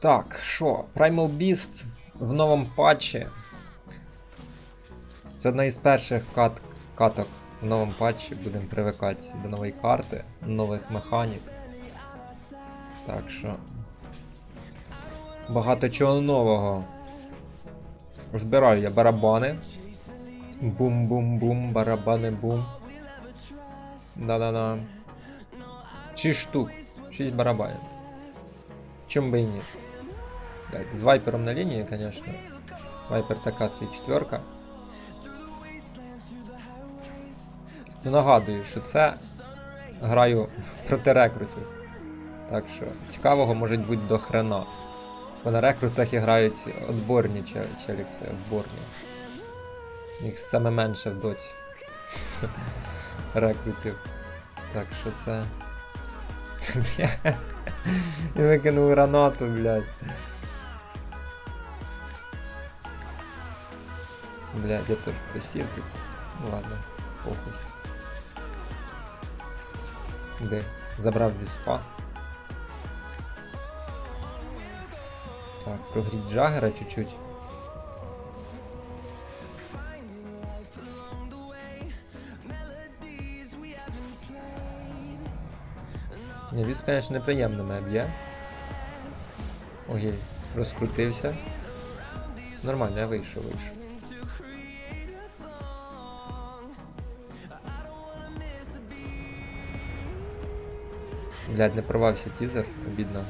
Так, що, Primal Beast в новому патчі. Це одна із перших кат каток в новому патчі. Будемо привикати до нової карти, нових механік. Так що. Багато чого нового. Збираю я барабани. Бум-бум-бум, барабани бум. Да-да-да. 6 штук. 6 барабанів. Чому би і ні? Так, з вайпером на лінії, звісно. Вайпер така собі четверка. Ну нагадую, що це граю проти рекрутів. Так що цікавого може бути до хрена. Бо на рекрутах і грають отборні чел- челікси, отборні. Їх саме менше в доті. Рекрутів. Так що це. І викинув гранату, блядь. Блядь, я теж присів тут. Ладно, похуй. Де? Забрав віспа. Так, прогріть Джагера чуть-чуть. Ні, вісп, конечно, неприємно мене б'є. Окей, розкрутився. Нормально, я вийшов, вийшов. Блядь, не порвався тізер, обідно.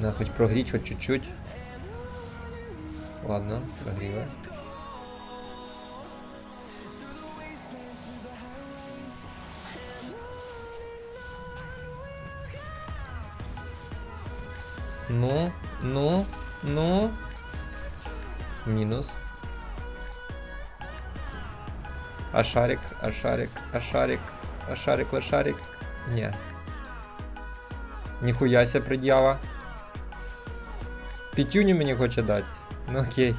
На, хоть прогріть, хоть чуть-чуть. Ладно, прогріли. Ну, ну, ну. Мінус. А шарик, а шарик, а шарик, а шарик, а шарик. Не. Ніхуя ся пред'ява. Пітюню мені хоче дати. Ну окей.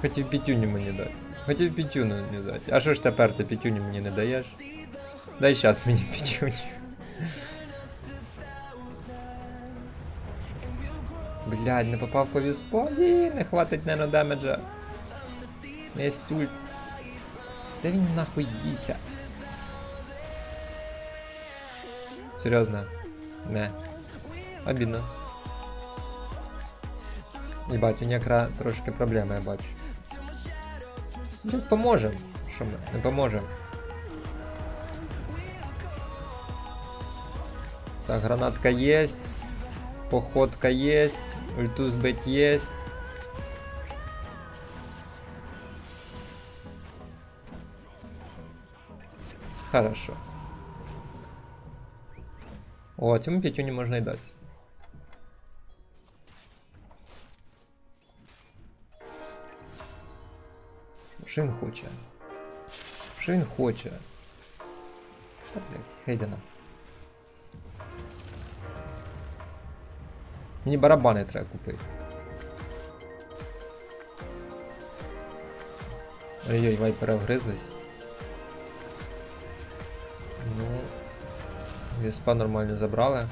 Хотів пітюню мені дати. Хотів пітюню мені дати. А що ж тепер ти пітюню мені не даєш? Дай щас мені пітюню. Блядь, не попав по? Ні, не хватить, наверное, демеджа. Є ульт. Де він нахуй дівся? Серйозно? Не. Обідно. Єбать, у некра трошки проблеми, я бачу. Зараз поможем. Що ми? Не поможем. Так, гранатка есть. Походка есть. Ульту сбить есть. Хорошо. О, цьому п'ятюні можна і дати. Що він хоче? Що він хоче? Та, блядь, Хейдена. Мені барабани треба купити. Ой-ой, вайпера вгризлись. Віспа нормально забрали.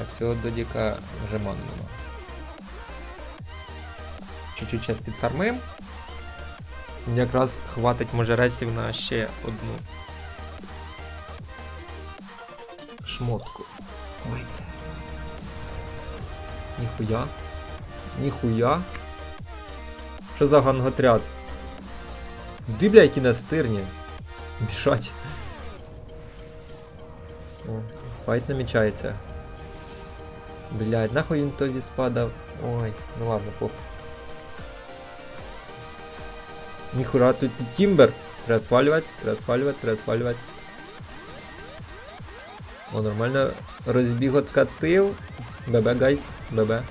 А цього додіка вже маннуло. Чуть-чуть час підфармим. Якраз хватить може ресів на ще одну шмотку. Ніхуя. Ніхуя. Що за ганготряд? Ди, бля, які настирні. Біжать. О, файт намічається. Блядь, нахуй він то спадав. Ой, ну ладно, похуй. Ніхура, тут і Тімбер. Треба свалювати, треба свалювати, треба свалювати. О, нормально розбіг откатив. ББ, гайс, ББ.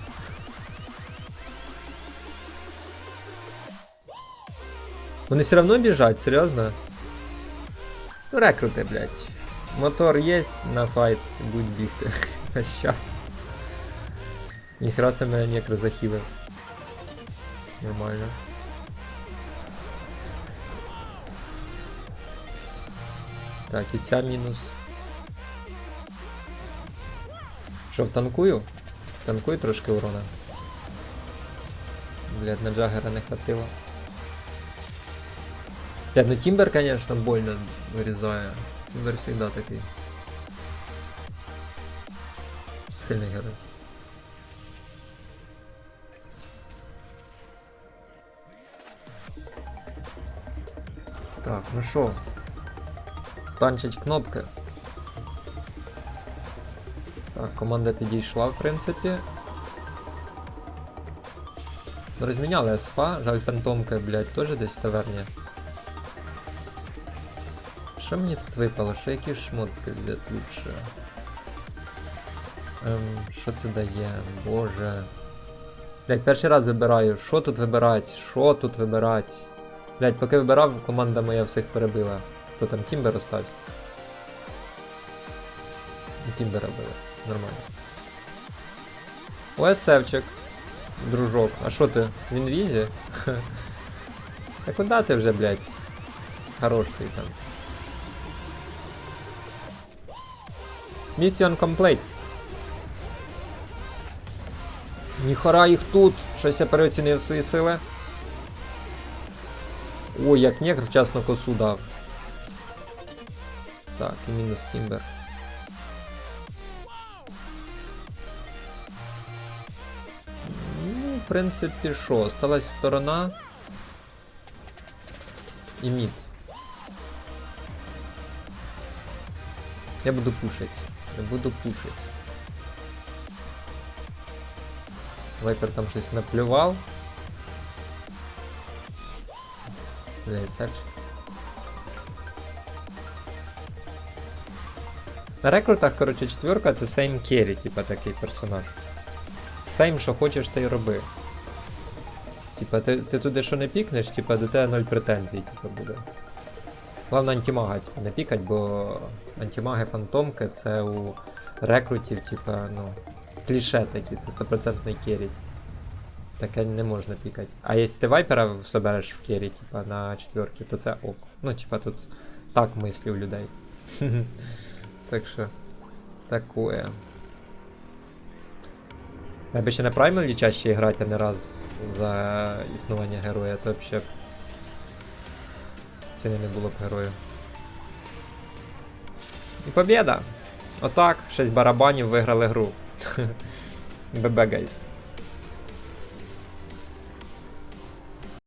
Вони все равно біжать, серйозно? Ну, рекрути, блядь. Мотор є на файт, будь бігти. Весь час. Ніхера це мене некро захилив. Нормально. Так, і ця мінус. Що, танкую? Танкую трошки урона. Блядь, на Джаггера не хватило. Блядь, ну Тімбер, конечно, больно вирізає. Тімбер всегда такий. Сильний герой. Так, ну що? Танчить кнопки. Так, команда підійшла, в принципі. Розміняли СФА, жаль фантомка, блядь, теж десь в таверні. Що мені тут випало? Що які шмотки, блядь, лучше? Ем, що це дає? Боже. Блядь, перший раз вибираю. Що тут вибирать? Що тут вибирать? Блядь, поки вибирав, команда моя всіх перебила. Хто там Тімбер остався? Ну, Тімбера били. Нормально. ОСФчик. Дружок. А що ти? В інвізі? Та куди ти вже, блядь? Хорош ти там. Mission complete. Ніхора їх тут. Щось я переоцінив свої сили. Ой, як негр вчасно косу дав. Так, і мінус Тімбер. Ну, в принципі, що? Осталась сторона. І мід. Я буду пушить. Я буду пушить. Вайпер там щось наплював. Серч. На рекрутах, коротше, четверка це сейм керрі, типа такий персонаж. Сейм, що хочеш, ти й роби. Типа, ти, ти туди що не пікнеш, типа до тебе ноль претензій, типа буде. Главное антимага, не пікать, бо антимаги фантомки це у рекрутів, типа, ну, кліше такі, це 100% керрі. Таке не можна пікати. А якщо ти вайпера собереш в кері, типа на четверки, то це ок. Ну, типа тут так мислі у людей. так що. Такое. Я би ще на праймалі чаще грати, а не раз за існування героя, то б ціни не було б герою. І побіда! Отак, 6 барабанів виграли гру. ББ, гайс.